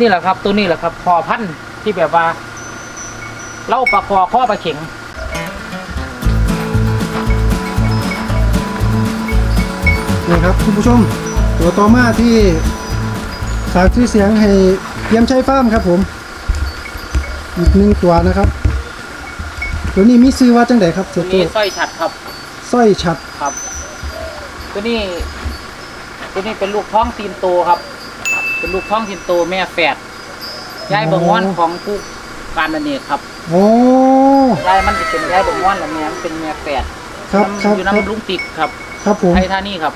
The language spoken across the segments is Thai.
นี่แหละครับตัวนี้แหละครับพอพันธุ์ที่แบบว่าเล่าปลาคอข้อปลาเข็งนี่ครับคุณผู้ชม ตัวต่อมาที่สร้างชื่อเสียงให้เยี่ยมชัยฟาร์มครับผมอีกหนึ่งตัวนะครับ ตัวนี้มีซื้อว่าจังไดครับตัเจ้าวโตนี้สร้อยฉัดครับสร้อยฉัดครับ ตัวนี้ ตัวนี้เป็นลูกท้องตีนโตครับ เป็นลูกท้องตีนโตแม่แฝดยายบงวอนของผู้การนันเอกครับโอ้ ยายมันจะเป็นยายบงวอนและแม่มันเป็นแม่แฝดครับครับ อยู่ครับน้ำลุงติดครับครับผม ไทยท่านี่ครับ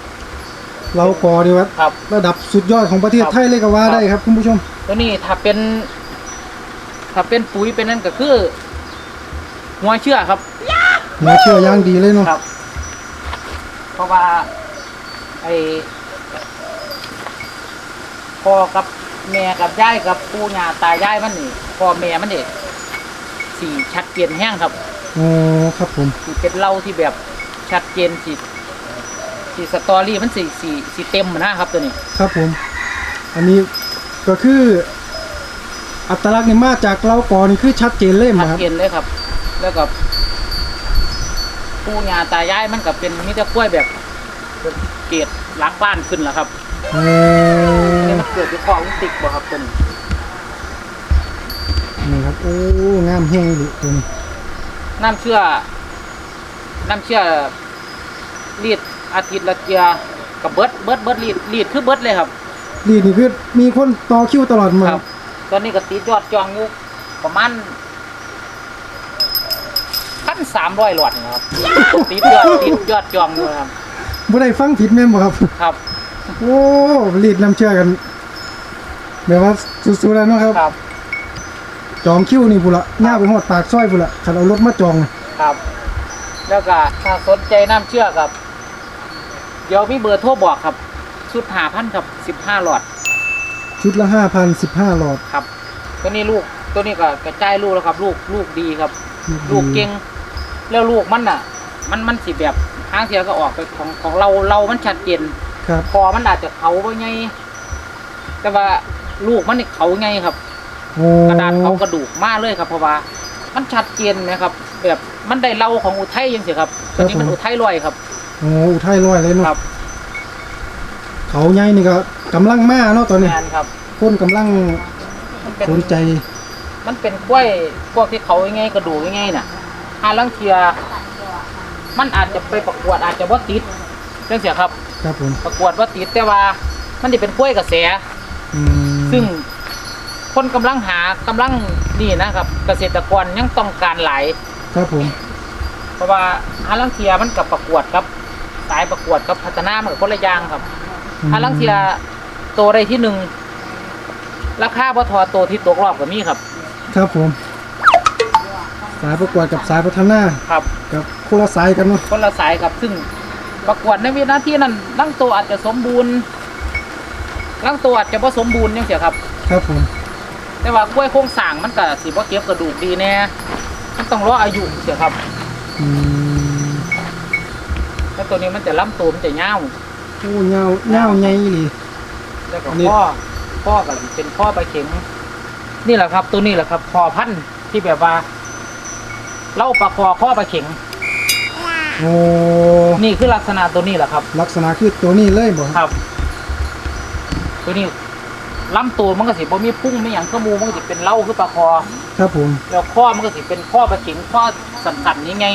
เรากอดีว่าครับ ระดับสุดยอดของประเทศครับไทยเลยก็ว่าได้ครับคุณผู้ชม ตัวนี้ถ้าเป็น ถ้าเป็นปุ๋ยเป็นนั่นก็คือหัวเชื่อครับเนื้อเชื่อย่างดีเลยเนาะ ครับ เพราะว่า ไอ้ พ่อกับแม่กับยายกับปู่ย่าตายายมันนี่พ่อแม่มันนี่สีชัดเจนแห้งครับโอ้ครับผมสีเป็นเล่าที่แบบชัดเจนสีสีสตอรี่มันสีสีสีเต็มนะครับตัวนี้ ครับผม อันนี้ก็คือ อัตลักษณ์นี่มาจากเรากอนี่คือชัดเจนเลยชัมั้ดครับเจนเลยครับ แล้วก็ปู่ย่าตายายมันก็เป็นมิตรกล้วยแบบเกรดหลักบ้านขึ้นแล้วครับเออนี่ มันเกิดที่คอลุงติกบ่ครับตัวนี้นี่ครับโอ้งามแห้งดิตัวนี้น้ำเชื่อ น้ำเชื่อรีดอาทิตย์ละเทียกับเบิร์ดเบิร์ดเบิร์ดรีดรีดคือเบิร์ดเลยครับดีนี่คือมีคนต่อคิวตลอดมาครับ ตอนนี้ก็ติดยอดจองอยู่ประมาณพันสามร้อยหลอดนะครับติดยอดติดยอดจองอยู่นะครับบ่ได้ฟังผิดแม่นบ่ครับ ครับ โอ้รีดน้ำเชื่อกันแบบว่าสุดๆแล้วเนาะครับ ครับ จองคิวนี่พุ่นละหน้าไปหอดปากซอยพุ่นละคันเอารถมาจองน่ะครับ แล้วก็ถ้าสนใจน้ำเชื่อกับ เดี๋ยวมีเบอร์โทรบอกครับ ชุดหาพันกับสิบห้าหลอดชุดละ5,000 15หลอดครับ ตัวนี้ลูกตัวนี้ก็กระจายลูกแล้วครับ ลูกลูกดีครับ ลูกเก่งแล้วลูกมันอะ มันมันสิแบบทางเสียก็ออกไปของของเราเรามันชัดเจน ครับคอมันอาจจะเขาว่าไงแต่ว่าลูกมันนี่เขาไงครับ โอ้กระดาษเขากระดูกมากเลยครับเพราะว่า มันชัดเจนนะครับ แบบมันได้เล่าของอุทัยยังสิครับตัวนี้มันอุทัยลอยครับ โอ้อุทัยร้อยเลยคเนาะรับเขาใหญ่นี่ก็กำลังมาเนาะตอนนี้งานครับ คนกำลังมันเป็นสนใจมันเป็นกล้วยพวกที่เขายังไงกระดูกยังไงน่ะหาลังเทียมันอาจจะไปประกวดอาจจะว่าติดเรื่องเสียครับ ครับผมประกวดว่าติดแต่ว่ามันจะเป็นกล้วยกระแส อืมซึ่งคนกำลังหากำลังนี่นะครับ เกษตรกรยังต้องการหลาย ครับผม เพราะว่าฮาลังเทียมันกับประกวดครับ สายประกวดกับพัฒนามันกับคนละอย่างครับฮาลังเทียโตได้ที่หนึ่งราคาพอทอโตที่ตกรอบกับมีครับ ครับผม สายประกวดกับสายพัฒนาครับ กับคนละสายกันเนาะคนละสายครับซึ่ง ประกวดในวินาทีนั้นลังตัวอาจจะสมบูรณ์ลังตัวอาจจะผสมบูรณ์ยังเสียครับ ครับผม แต่ว่ากล้วยโครงสร้างมันก็สิบ่เก็บกระดูกดีแน่มันต้องรออายุเสียครับอืมแล้วตัวนี้มันจะล้ำตัวมันจะยาวโอ้เงาเงาใหญ่อีหลีแล้วก็อันนี้ข้อข้อก็สิเป็นข้อปลาเข็งนี่แหละครับ ตัวนี้แหละครับพอพันธุ์ที่แบบว่า เล่าปลาคอข้อปลาเข็ง โอ้นี่คือลักษณะตัวนี้แหละครับ ลักษณะคือตัวนี้เลยบ่ครับ ตัวนี้ล้ำตัวมันก็สิบ่มีพุ่งไม่อย่างขมูมันก็สิเป็นเล่าคือปลาคอ ครับผม แล้วข้อมันก็สิเป็นข้อปลาเข็งข้อสั่นๆยังไง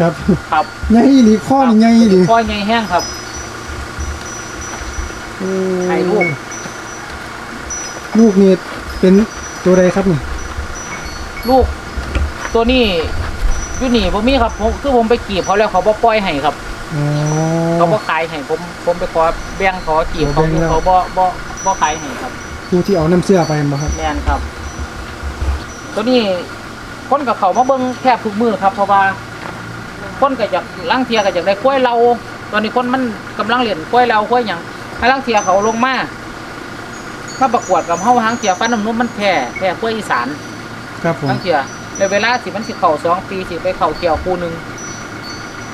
ครับครับใหญ่อีหลีข้อนี่ใหญ่อีหลีข้อใหญ่แห้งครับโอ้ถ่ายรูปลูกนี่เป็นตัวใดครับนี่ลูกตัวนี้ อยูนี่ผมมีครับผมคือผมไปกีบเขาแล้วเขาบ่ปล่อยให้ครับอ๋อเขาบ่ขายให้ผมผมไปขอแบ่งขอจีบเขาแบ่งแล้ว เขาบ่บ่บ่ขายให้ครับผู้ที่เอาน้ำเสื้อไปบ่ครับ แม่นครับ ตัวนี้คนกับเขามาเบิ่งแทบทุกมือครับ เพราะว่า คนก็อยากล้างเทียก็อยากได้กล้วยเรา ตอนนี้คนมันกำลังเรียนกล้วยเรากล้วยหยังให้ล้างเทียเขาลงมามาประกวดกับเฮาหางเทียฟันน้ำนุ่มมันแพ้แพ้กล้วยอีสาน ครับผม ทั้งเทีย ในเวลาสิมันสิเข่าสองปีสิไปเข่าเกี่ยวคู่หนึ่ง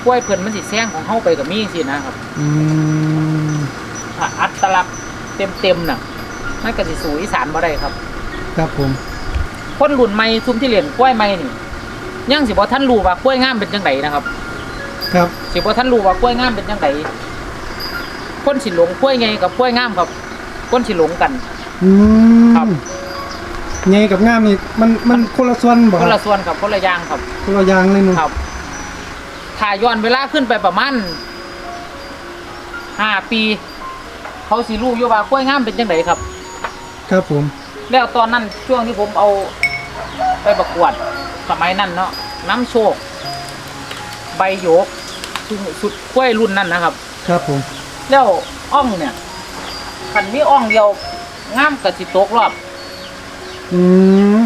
กล้วยเพิ่นมันสิแซงของเฮาไปกับมีสินะครับอืมถ้าอัตลักษณ์เต็มๆน่ะมันก็สิสู่อีสานบ่ได้ครับ ครับผม คนรุ่นใหม่ซุมที่เรียนกล้วยใหม่นี่ยังสิบ่ท่านรู้ว่ากล้วยงามเป็นจังไดนะครับ ครับ สิบ่ท่านรู้ว่ากล้วยงามเป็นจังไดคนสิหลงกล้วยไงกับกล้วยงามครับคนสิหลงกัน อืมครับ ไงกับงามนี่มันมันคนละส่วนบ่คนคละรับส่วนครับคนละอย่างครับคนละอย่างเลยเนาะครับถ้าย้อนเวลาขึ้นไปประมาณห้าปี เขาสิรู้อยู่ว่ากล้วยงามเป็นจังไดครับ ครับผมแล้วตอนนั้นช่วงที่ผมเอาไปประกวดสมัยนั้นเนาะน้ำโชค ใบโยกสุดสุดกล้วยรุ่นนั้นนะครับ ครับผมแล้วอ่องเนี่ยคันมีอ่องเดียวงามกับสิตกรอบ อืม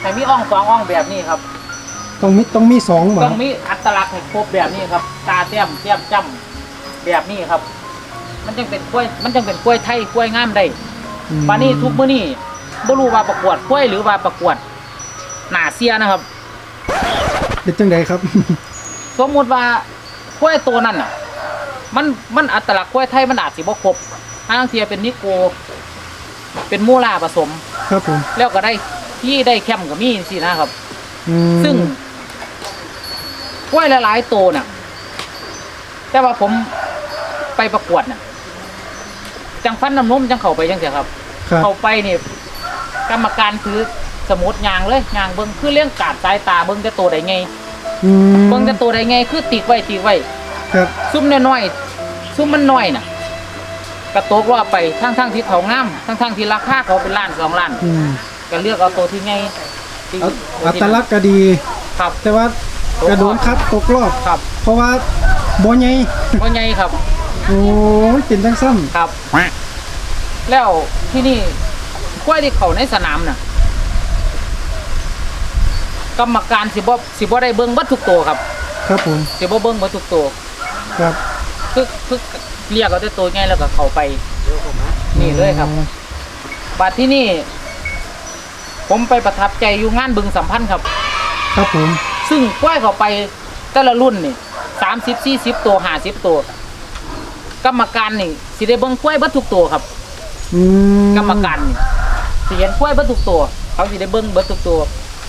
แต่มีอ่องสองอ่องแบบนี้ครับ ต้องมีต้องมีสองบ่ต้องมีอัตลักษณ์ให้ครบแบบนี้ครับ ตาเต้มเต้มจ้ำแบบนี้ครับ มันจึงเป็นกล้วย มันจึงเป็นกล้วยไทยกล้วยงามได้อืมปานนี้ทุกมื้อนี้บ่รู้ว่าประกวดกล้วยหรือว่าประกวดหน้าเสียนะครับ เป็นจังไดครับ สมมุติว่ากล้วยตัวนั้นน่ะ มันมันอัตลักษณ์กล้วยไทยมันอาจสิบ่ครบทางเทียเป็นนิโก เป็นมูลาผสม ครับผมแล้วก็ได้ที่ได้แคมกับมีสินะครับ อืมซึ่งกล้วยหลายๆตัวน่ะ แต่ว่าผมไปประกวดน่ะ จังฟันน้ำนมจังเข้าไปจังเสียครับ ครับเข้าไปนี่กรรมการคือสมุดยางเลยยางเบิ้งคือเรื่องกาดสายตาเบิ้งจะตัวใดไงอืมเบิ้งจะตัวใดไงคือติกไว้ติกไว้ ครับ ซุ่มน้อยๆซุ่มมันน้อยน่ะ กระโตกรอบไปทั้งๆที่เขางามทั้งๆที่ราคาเขาเป็นล้านสองล้านอืมก็เลือกเอาตัวที่ไงที่อัตอัตลักษณ์ก็ดี ครับ แต่ว่ากระโดดคัดตกรอบ ครับเพราะว่าบ่ใหญ่ว่าไงครับ โอ้ยเป็นจังซั่นครับ แล้วที่นี่กล้วยที่เขาในสนามน่ะ กรรมการสิบ่สิบ่ได้เบิ้งเบัดทุกตัวครับ ครับผมสิบ่เบิ้งเบัดทุกตัว ครับ คือคือ เรียกเอาแต่ตัวไงแล้วก็เข้าไปนี่เลยครับ บัดที่นี่ ผมไปประทับใจอยู่งานบึงสัมพันธ์ครับ ครับผม ซึ่งกล้วยเข้าไปแต่ละรุ่นนี่สามสิบสี่สิบตัวห้าสิบตัว กรรมการนี่สิได้เบิ้งกล้วยเบัดทุกตัวครับ อืมกรรมการนี่สิเห็นกล้วยเบัดทุกตัว เขาสิได้เบิ้งเบัดทุกตัว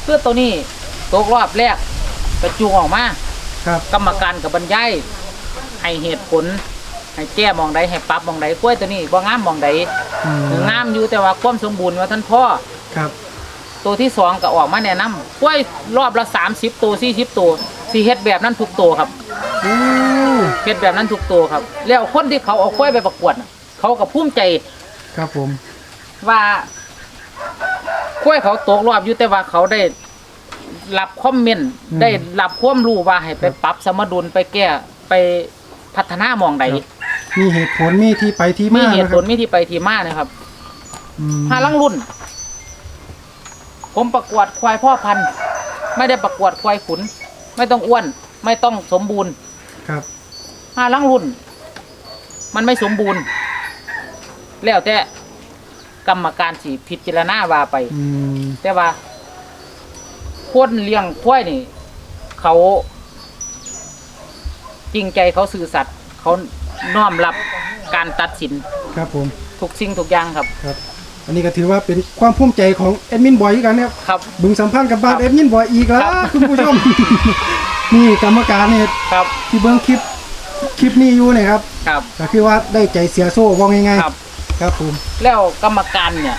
เพื่อตัวนี้ตกรอบแรกกระจูงออกมา ครับ กรรมการกับบรรยายให้เหตุผล ให้แก้หมองใดให้ปรับหมองใดกล้วยตัวนี้บ่งามหมองใดอืมงามอยู่แต่ว่าความสมบูรณ์ว่าท่านพ่อ ครับ ตัวที่สองก็ออกมาแนะนำกล้วยรอบละสามสิบตัวสี่สิบตัวสีเฮ็ดแบบนั้นทุกตัวครับโอ้ เฮ็ดแบบนั้นทุกตัวครับ แล้วคนที่เขาเอากล้วยไปประกวดน่ะเขาก็ภูมิใจครับผม ว่ากล้วยเขาตกรอบอยู่แต่ว่าเขาได้รับคอมเมนต์ได้รับความรู้ว่าให้ไปปรับสมดุลไปแก้ไปพัฒนาหมองใด มีเหตุผลมีที่ไปที่มีมาเหตุนะผครัลบมีที่ไปที่มานะครับอืมห้าลังรุ่น ผมประกวดควายพ่อพันธุ์ ไม่ได้ประกวดควายขุน ไม่ต้องอ้วน ไม่ต้องสมบูรณ์ครับ ห้าลังรุ่น มันไม่สมบูรณ์ แล้วแต่กรรมการสีพิจารณาว่าไป อืมแต่ว่าคนเลี้ยงควายนี่ เขาจริงใจเขาสื่อสัตย์เขา น้อมรับการตัดสินครับผมทุกสิ่งทุกอย่างครับ ครับ อันนี้ก็ถือว่าเป็นความภูมิใจของแอดมินบอยอีกแล้วนะครับครับ บึงสัมพันธ์กับบ้านครับแอดมินบอยอีกแล้วครับ คุณผู้ชม นี่กรรมการเนี่ยครับที่เบิ้งคลิปคลิปนี้อยู่เนี่ยครับครับ ก็คือว่าได้ใจเสียโซ่ว่าง่ายครับๆครับผมแล้วกรรมการเนี่ย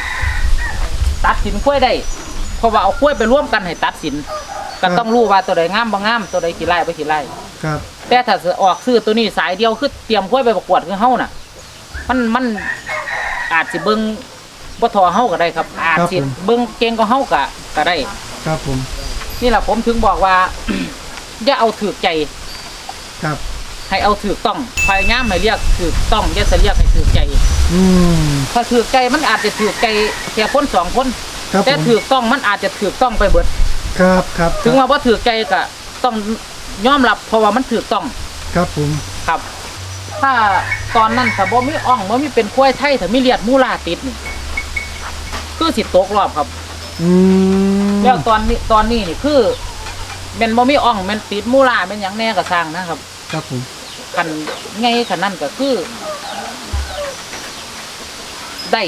ตัดสินกล้วยได้เพราะว่าเอากล้วยไปร่วมกันให้ตัดสินก็ต้องรู้ว่าตัวใดงามบ่งามตัวใดขี้ไล่บ่ขี้ไล่ครับ แต่ถ้าจะออกซื้อตัวนี้สายเดียวคือเตรียมกล้วยไปประกวดคือเฮาน่ะ มันมันอาจสิเบิ่งบ่ทอเฮาก็ได้ครับ อาจสิเบิ่งเก่งกว่าเฮาก็ก็ได้ ครับผม นี่แหละผมถึงบอกว่า อย่าเอาถือใจ ครับ ให้เอาถือต้องพยายามให้เรียกถือต้องอย่าจะเรียกให้ถือใจ อืมถ้าถือใจมันอาจจะถือใจแค่คนสองคนครับแต่ผมถือต้องมันอาจจะถือต้องไปเบิด ครับครับ ถึงว่าว่าถือใจก็ต้อง ยอมรับเพราะว่ามันถือต้องครับผมครับ ถ้าตอนนั้นถ้าบ่มีอ่องบ่มีเป็นกล้วยไทยถ้ามีเลียดมูลาติดนี่คือสิตกรอบครับ อืมแล้วตอนนี้ตอนนี้นี่คือแม่นบ่มีอ่องแม่นติดมูลาแม่นหยังแน่ก็สร้างนะครับ ครับผมคันไงคันนั้นก็คือ ได้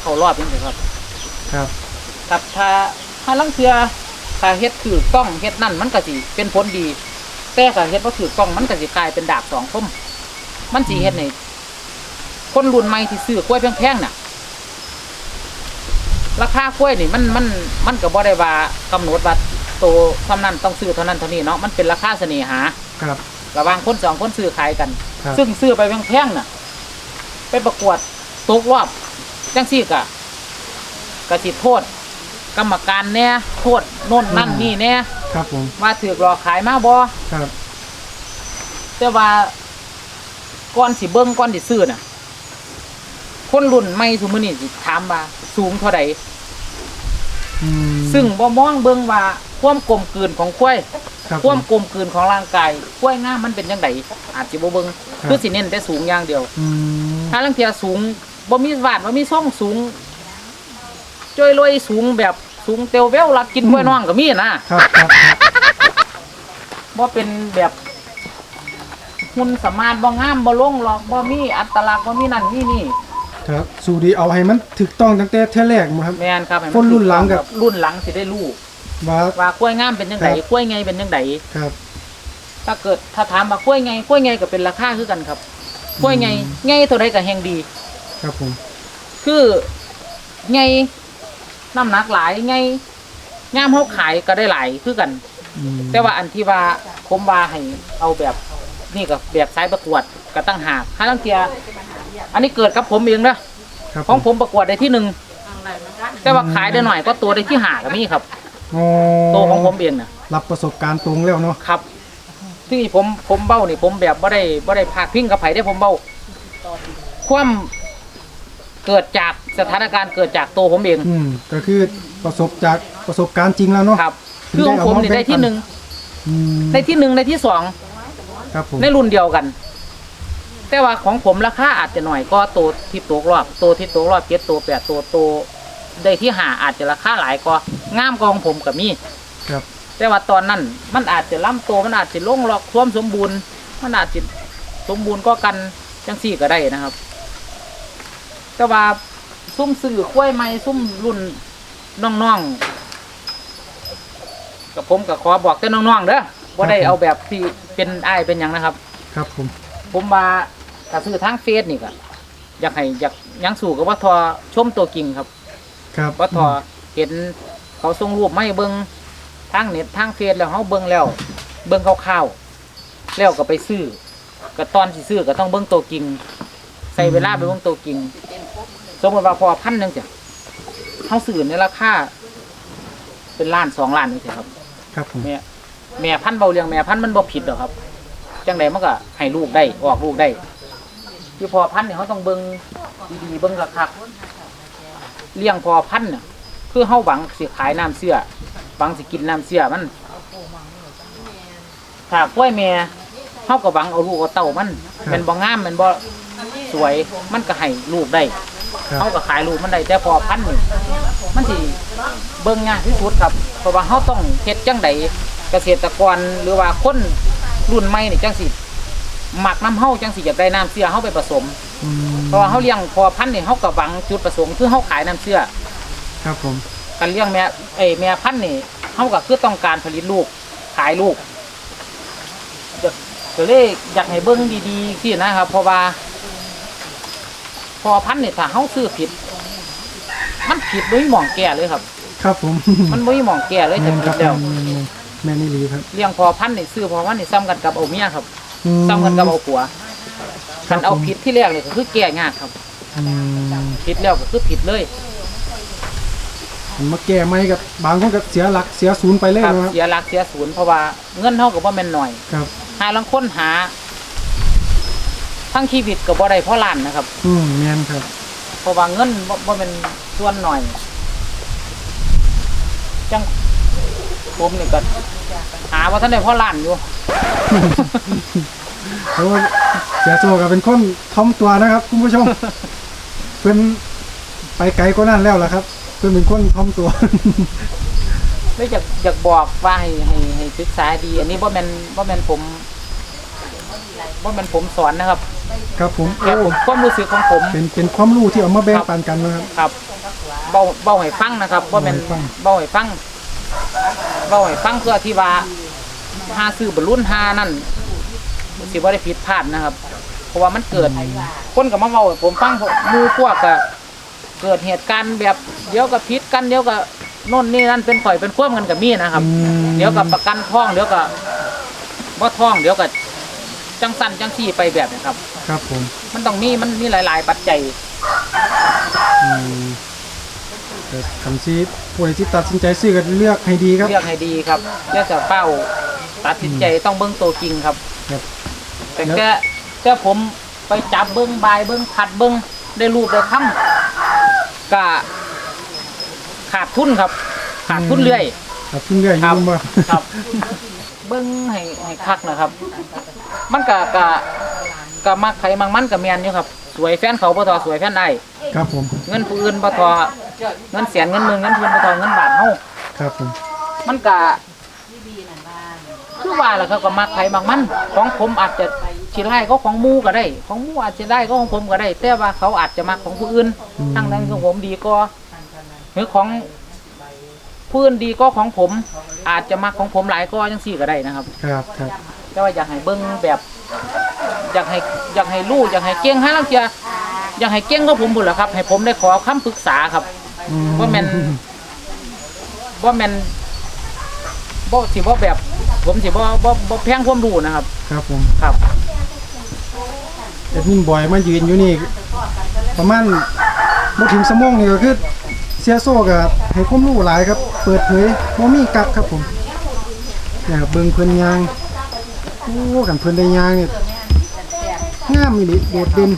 เข้ารอบนี่ครับคครับครับถ้าถ้าลังเทือถ้าเฮ็ดถือต้องเฮ็ดนั่นมันก็สิเป็นผลดี แต่ถ้าเฮ็ดบ่ถือต้องมันก็สิกลายเป็นดาบสองคมมันสิเฮ็ดให้คนรุ่นใหม่ที่ซื้อกล้วยแพงๆน่ะ ราคากล้วยนี่มันมันมันก็บ่ได้ว่ากำหนดว่าโตเท่านั้นต้องซื้อเท่านั้นเท่านี้เนาะมันเป็นราคาเสน่หา ครับ ระหว่างคนสองคนซื้อขายกัน ครับ ซึ่งซื้อไปแพงๆน่ะ ไปประกวดตกรอบจังซี่กะกะสิโทษ กรรมการแน่โทษโน่นนั่นนี่แน่ ครับผมว่าถือกหลอกขายมาบ่ครับแต่ว่าก่อนสิเบิ่งก่อนสิซื้อน่ะ คนรุ่นใหม่ซุมื้อนี้สิถามว่าสูงเท่าใดอืมซึ่งบ่มองเบิ่งว่าความกลมกลืนของควายครับความกลมกลืนของร่างกายควายงามมันเป็นจังไดอาจสิบ่เบิ่งครับ คือสิเน้นแต่สูงอย่างเดียว อืมถ้าลังเทียสูงบ่มีวาดบ่มีช่องสูงจ้อยลอยสูงแบบ สูงเตียวเววรักกินกล้วยน้องก็มีนะครับครับครับบ่เป็นแบบหุ่นสมานบ่งามบ่ลงหรอกบ่มีอัตลักษณ์บ่มีนั่นนี่นี่ครับสู่ดีเอาให้มันถูกต้องตั้งแต่เท่าแรกมั้งครับ แม่นครับให้มัคนรุ่นหลังกับ รุ่นหลังสิได้รู้ว่า ว่ากล้วยงามเป็นจังไดครับ กล้วยไงเป็นจังไดครับ ถ้าเกิดถ้าถามว่ากล้วยไงกล้วยไงก็เป็นราคาคือกันครับกล้วยไงไงเท่าใดก็แฮงดี ครับผม คือไง น้ำหนักหลายไงงามเฮาขายก็ได้หลายคือกัน อืมแต่ว่าอันที่ว่าผมว่าให้เอาแบบนี่กับแบบสายประกวดก็ตั้งหากถ้าลังเทียอันนี้เกิดกับผมเองนะ ครับของผมประกวดได้ที่หนึ่งแต่ว่าขายได้หน่อยก็ตัวได้ที่หาก็มีครับอ๋อตัวของผมเองนะรับประสบการณ์ตรงแล้วเนาะครับ ที่ผมผมเบ้านี่ผมแบบบ่ได้บ่ได้พากพิงกับไผได้ผมเบ้า ความ เกิดจากสถานการณ์เกิดจากตัวผมเอง อืมก็คือประสบจากประสบการณ์จริงแล้วเนาะครับ คือของผมนี่ได้ที่หนึ่งอืมได้ที่หนึ่งได้ที่สองครับผมในรุ่นเดียวกัน แต่ว่าของผมราคาอาจจะหน่อยก็ตัวที่ตกรอบตัวที่ตกรอบเจ็ดตัวแปดตัวตัวได้ที่หาอาจจะราคาหลายก็งามกว่าของผมกับมี ครับ แต่ว่าตอนนั้นมันอาจจะล้ำตัวมันอาจจะลงหลอกความสมบูรณ์ มันอาจจะสมบูรณ์ก็กันจังสี่ก็ได้นะครับ แต่ว่าซุ่มสื่อกล้วยไม้ซุ่มรุ่นน้องๆกับผมกับขอบอกแต่น้องๆเด้อว่าได้เอาแบบที่เป็นอ้ายเป็นหยังนะครับ ครับผม ผมว่าถ้าซื้อทางเฟซนี่ก็อยากให้อยากหยังสู่กับว่าทอชมตัวจริงครับ ครับว่าทอเห็นเขาส่งรูปมาให้เบิงทางเน็ตทางเฟซแล้วเขาเบิงแล้ว เบิงคร่าวๆแล้วก็ไปซื้อก็ตอนสิซื้อก็ต้องเบิงตัวจริงใส่เวลาไปเบิงตัวจริง สมมติว่าพอพันหนึ่งจ้ะเขาซื้อในราคาเป็นล้านสองล้านนี่สิครับ ครับผมแม่แม่พันธุ์เบาเลี้ยงแม่พันธุ์มันบ่ผิดหรอกครับ จังใดมันก็ให้ลูกได้ออกลูกได้คือพอพันธุ์เนี่ยเขาต้องเบิ่งดีๆเบิ่งคักๆเลี้ยงพอพันธุ์เนี่ยคือเฮาหวังสิขายน้ำเสื้อหวังสิกินน้ำเสื้อมันถ้ากล้วยแม่เฮาก็หวังเอาลูกเอาเต้ามันแมันบ่งามแมันบ่สวยมันก็ให้ลูกได้ครับ เขาก็ขายลูกมันได้แต่พอพันธุ์นี่มันสิเบิ่งยากที่สุดครับ เพราะว่าเขาต้องเฮ็ดจังใดเกษตรกรหรือว่าคนรุ่นใหม่นี่จังสิหมักน้ำเฮาจังสิอยากได้น้ำเชื่อเฮาไปผสมอืมเพราะว่าเขาเลี้ยงพอพันธุ์นี่เขาก็หวังจุดประสงค์คือเขาขายน้ำเชื่อครับผมการเลี้ยงแม่เอ้ยแม่พันธุ์นี่เขาก็คือต้องการผลิตลูกขายลูกจะก็เลยอยากให้เบิ่งดีๆที่นะครับ เพราะว่า พอพันธุ์นี่ถ้าเขาซื้อผิด มันผิดโดยหมองแก่เลยครับ ครับผมมันไม่หมองแก่เลยแม่จะนคผิรัดบแล้วแม่นนี่ลีครับ เลี้ยงพอพันธุ์นี่ซื้อพอพันธุ์นี่ซ้ำกันกับเอาเมียครับอืมซ้ำกันกับเอาผัวครัคับนเอาผมผิดที่แรกเลยก็คือแก่ยากครับอืมผิดแล้วก็คือผิดเลยมันมาแก้ไม่กับบางคนก็เสียหลักเสียศูนย์ไปเลยครับนะครับเสียหลักเสียศูนย์เพราะว่าเงินเท่ากับว่าแม่นหน่อย ครับ หาลังค้นหา ทั้งชีวิตกับบ่ได้เพราะล้านนะครับอืมแม่นครับ เพราะว่าเงินบ่บ่เป็นส่วนหน่อย จังผมนี่ก็หาว่าท่านได้เพราะล้านอยู่เพราะว่าเสียโซก็เป็นคนทอมตัวนะครับ คุณผู้ชม เป็นไปไกลก็นั่นแล้วล่ะครับเพิ่นเป็นคนทอมตัว เลยอยากอยากบอกว่าให้ให้ให้ศึกษาดี อันนี้บ่แม่นบ่แม่นผมบ่แม่นผมสอนนะครับ ครับผมแค่โอ้ผมความรู้สึกของผมเป็นเป็นความรู้ที่เอามาแบ่งปันกันนะครับ ครับเบ้าเบ้าให้ฟังนะครับว่าแม่นเบ้าให้ฟัง เบ้าให้ฟังเพื่อที่ว่าหาซื้อบรรลุนหานั่นสิบ่ได้ผิดพลาดนะครับ เพราะว่ามันเกิด คนกับมาเว้าให้ผมฟังหมู่พวกก็เกิดเหตุการณ์แบบเดี๋ยวก็ผิดกันเดี๋ยวก็โน่นนี่นั่นเป็นข่อยเป็นควมกันกับมีนะครับ อืมเดี๋ยวกับประกันท้องเดี๋ยวก็บ่ท้องเดี๋ยวก็ จังสั้นจังซี่ไปแบบนี้ครับ ครับผมมันต้องมีมันมีหลาย ๆ ปัจจัยอืมแต่คำชี้ผู้ใดที่ตัดสินใจซื้อก็เลือกให้ดีครับ เลือกให้ดีครับอย่าจะเป้าตัดสินใจต้องเบิ้งตัวจริงครับ ครับ แต่แค่แค่ผมไปจับเบิ้งบายเบิ้งขัดเบิ้งได้รูปได้คำกะขาดทุนครับ ขาดทุนเรื่อย ครับเพิ่งเรื่อยอครับยู่บ่ ครับ เบิ้งให้ให้คักนะครับ มันกะกะกะมักไผมังมันกะเมียนอยู่ครับ สวยแฟนเขาบ่ทอสวยแฟนไอ้ครับผม เงินผู้อื่นบ่ทอเงินแสนเงินหมื่นเงินทุนบ่ทอเงินบาทเฮาครับผม มันกะคือว่าแหละครับก็มักไผมักมัน ของผมอาจจะสิได้ก็ของหมู่ก็ได้ ของหมู่อาจจะได้ก็ของผมก็ได้ แต่ว่าเขาอาจจะมักของผู้อื่นทั้งนั้นของผมดีก็หรือของ ผู้อื่นดีก็ของผม อาจจะมักของผมหลายก็จังซี่ก็ได้นะครับ ครับครับแต่ว่าอยากให้เบิ่งแบบอยากให้อยากให้รู้อยากให้เก่งให้ลังเทียอยากให้เก่งก็ผมบุญแหละครับ ให้ผมได้ขอคำปรึกษาครับอืว่าแม่นว่าแม่นบ่สิบ่แบบ ผมสิบ่บ่บ่แพงความรู้นะครับ ครับผมครับ แอดมินบอยมายืนอยู่นี่ ประมาณบ่ถึงชั่วโมงนี่ก็คือ เสียโซ่กับให้ความรู้หลายครับ เปิดเผยบ่มีกักครับผมเนี่ยครับเบิ่งเพิ่นยางโอ้กันเพิ่นได้ยางเนี่ยงามอีหลีโดดเด่น